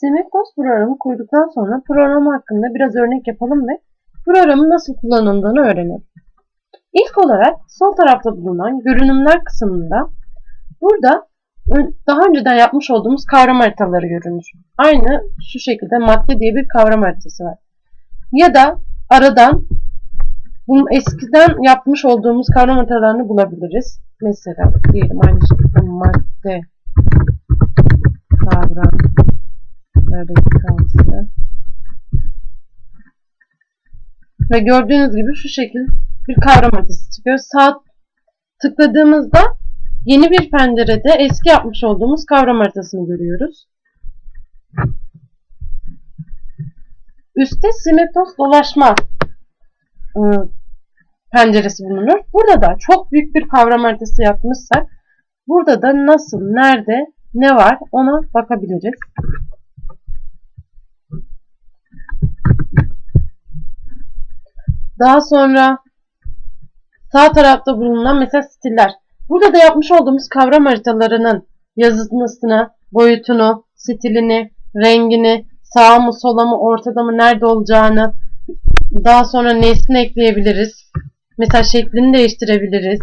Semektos programı kurduktan sonra program hakkında biraz örnek yapalım ve programın nasıl kullanıldığını öğrenelim. İlk olarak sol tarafta bulunan görünümler kısmında burada daha önceden yapmış olduğumuz kavram haritaları görünür. Aynı şu şekilde madde diye bir kavram haritası var. Ya da aradan bunun eskiden yapmış olduğumuz kavram haritalarını bulabiliriz. Mesela diyelim aynı şekilde madde kavram haritası ve gördüğünüz gibi şu şekil bir kavram haritası çıkıyor. Sağ tıkladığımızda yeni bir pencerede eski yapmış olduğumuz kavram haritasını görüyoruz. Üstte simetos dolaşma ıı, penceresi bulunur. Burada da çok büyük bir kavram haritası yapmışsak burada da nasıl, nerede, ne var ona bakabiliriz. Daha sonra sağ tarafta bulunan mesela stiller. Burada da yapmış olduğumuz kavram haritalarının yazısını, boyutunu, stilini, rengini, sağ mı, sola mı, ortada mı, nerede olacağını, daha sonra nesne ekleyebiliriz. Mesela şeklini değiştirebiliriz.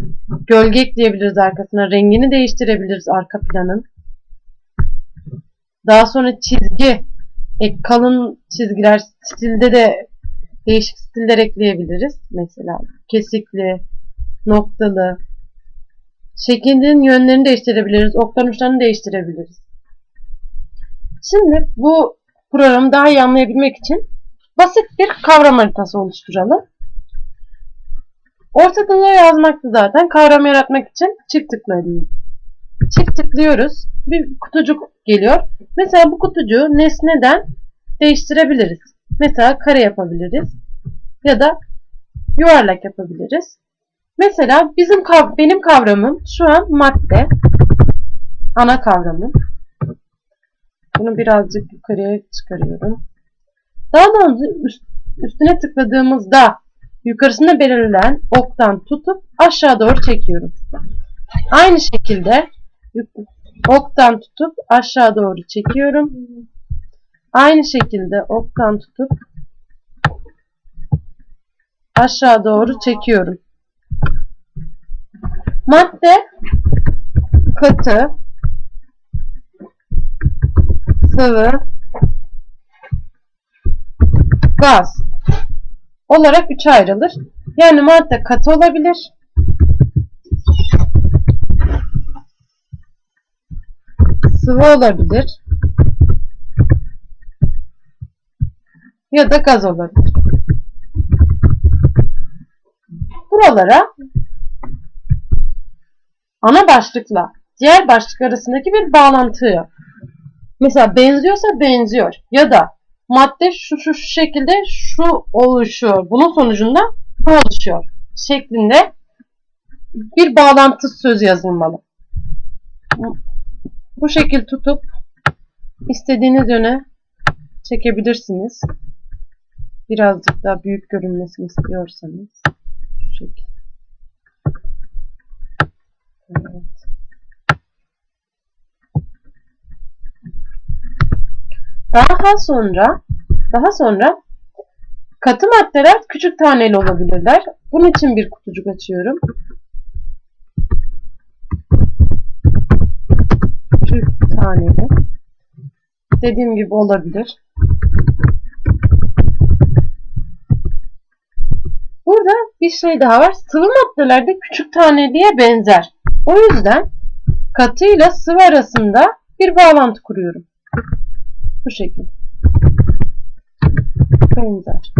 Gölge ekleyebiliriz arkasına. Rengini değiştirebiliriz arka planın. Daha sonra çizgi. E, kalın çizgiler stilde de değişik stiller ekleyebiliriz. Mesela kesikli, noktalı. Şeklinin yönlerini değiştirebiliriz. Oktan uçlarını değiştirebiliriz. Şimdi bu programı daha iyi anlayabilmek için basit bir kavram haritası oluşturalım. Ortada yazmakta zaten. Kavram yaratmak için çift tıklayalım. Çift tıklıyoruz. Bir kutucuk geliyor. Mesela bu kutucuğu nesneden değiştirebiliriz. Mesela kare yapabiliriz. Ya da yuvarlak yapabiliriz. Mesela bizim benim kavramım şu an madde. Ana kavramım. Bunu birazcık yukarıya çıkarıyorum. Daha doğrusu üstüne tıkladığımızda yukarısında belirlenen oktan tutup aşağı doğru çekiyorum. Aynı şekilde oktan tutup aşağı doğru çekiyorum. Aynı şekilde oktan tutup aşağı doğru çekiyorum. Madde katı sıvı gaz olarak üçe ayrılır. Yani madde katı olabilir. Sıvı olabilir. Ya da gaz olabilir. Buralara ana başlıkla diğer başlık arasındaki bir bağlantıyı mesela benziyorsa benziyor ya da madde şu şu, şu şekilde şu oluşuyor. Bunun sonucunda bu oluşuyor şeklinde bir bağlantı sözü yazılmalı. Bu şekil tutup istediğiniz yöne çekebilirsiniz. Birazcık daha büyük görünmesini istiyorsanız şu şekil. Evet. Daha sonra daha sonra katı maddeler küçük taneli olabilirler. Bunun için bir kutucuk açıyorum. Küçük taneli. Dediğim gibi olabilir. Burada bir şey daha var. Sıvı maddelerde küçük taneliye benzer. O yüzden katı ile sıvı arasında bir bağlantı kuruyorum. Bu şekilde. Benzer.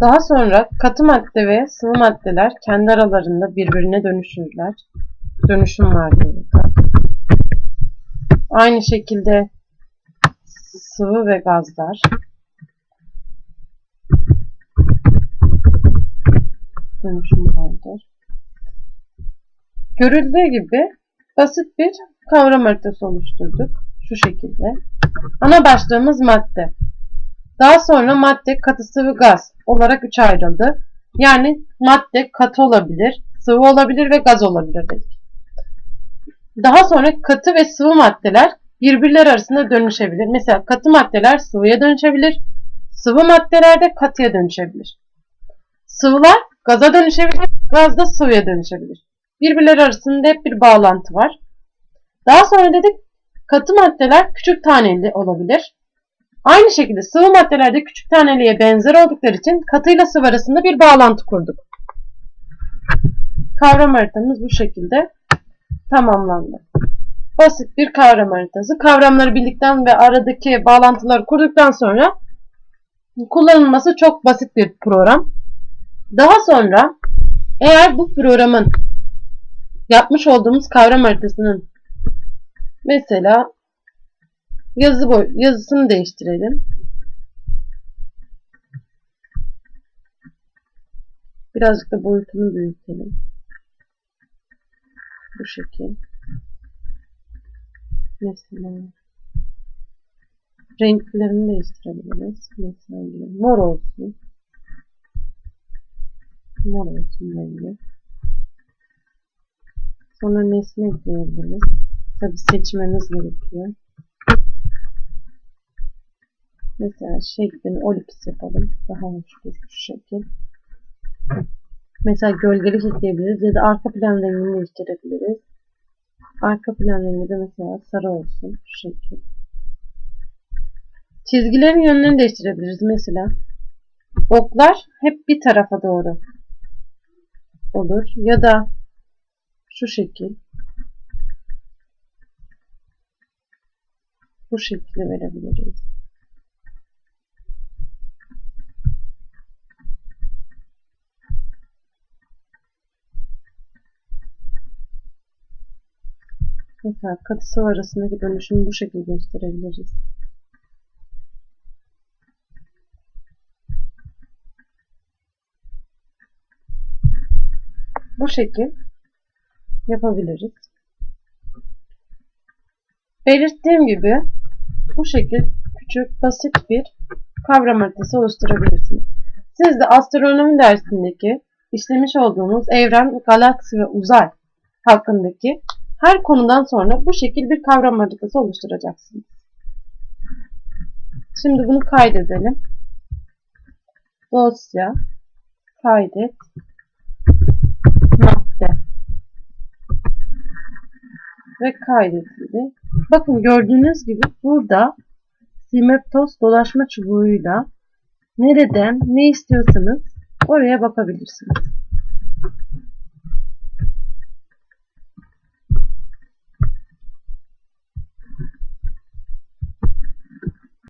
Daha sonra katı madde ve sıvı maddeler kendi aralarında birbirine dönüşürler. Dönüşüm vardır burada. Aynı şekilde sıvı ve gazlar. Dönüşüm vardır. Görüldüğü gibi basit bir kavram haritası oluşturduk. Şu şekilde. Ana başlığımız madde. Daha sonra madde, katı, sıvı, gaz olarak üçe ayrıldı. Yani madde katı olabilir, sıvı olabilir ve gaz olabilir dedik. Daha sonra katı ve sıvı maddeler birbirleri arasında dönüşebilir. Mesela katı maddeler sıvıya dönüşebilir. Sıvı maddeler de katıya dönüşebilir. Sıvılar gaza dönüşebilir. Gaz da sıvıya dönüşebilir. Birbirleri arasında hep bir bağlantı var. Daha sonra dedik katı maddeler küçük taneli olabilir. Aynı şekilde sıvı maddelerde küçük taneliğe benzer oldukları için katıyla sıvı arasında bir bağlantı kurduk. Kavram haritamız bu şekilde tamamlandı. Basit bir kavram haritası. Kavramları bildikten ve aradaki bağlantıları kurduktan sonra kullanılması çok basit bir program. Daha sonra eğer bu programın yapmış olduğumuz kavram haritasının mesela yazı boy yazısını değiştirelim. Birazcık da boyutunu büyütelim. Bu şekil. Mesela renklerini değiştirebiliriz. Mesela mor olsun. Mor olsun. Sonra nesne ekleyebiliriz. Tabi seçmemiz gerekiyor. Mesela şeklini olips yapalım. Daha hoş durur şekil. Mesela gölgelik ekleyebiliriz ya da arka plan rengini değiştirebiliriz. Arka plan rengi de mesela sarı olsun. Şu şekil. Çizgilerin yönlerini değiştirebiliriz. Mesela oklar hep bir tarafa doğru olur. Ya da şu şekil. Bu şekilde verebiliriz. Mesela katı sıvı arasındaki dönüşümü bu şekilde gösterebiliriz. Bu şekil yapabiliriz. Belirttiğim gibi bu şekil küçük, basit bir kavram haritası oluşturabilirsiniz. Siz de astronomi dersindeki işlemiş olduğunuz evren, galaksi ve uzay hakkındaki her konudan sonra bu şekil bir kavram haritası oluşturacaksınız. Şimdi bunu kaydedelim. Dosya, kaydet, ve kaydedildi. Bakın gördüğünüz gibi burada Simeptos dolaşma çubuğuyla nereden ne istiyorsanız oraya bakabilirsiniz.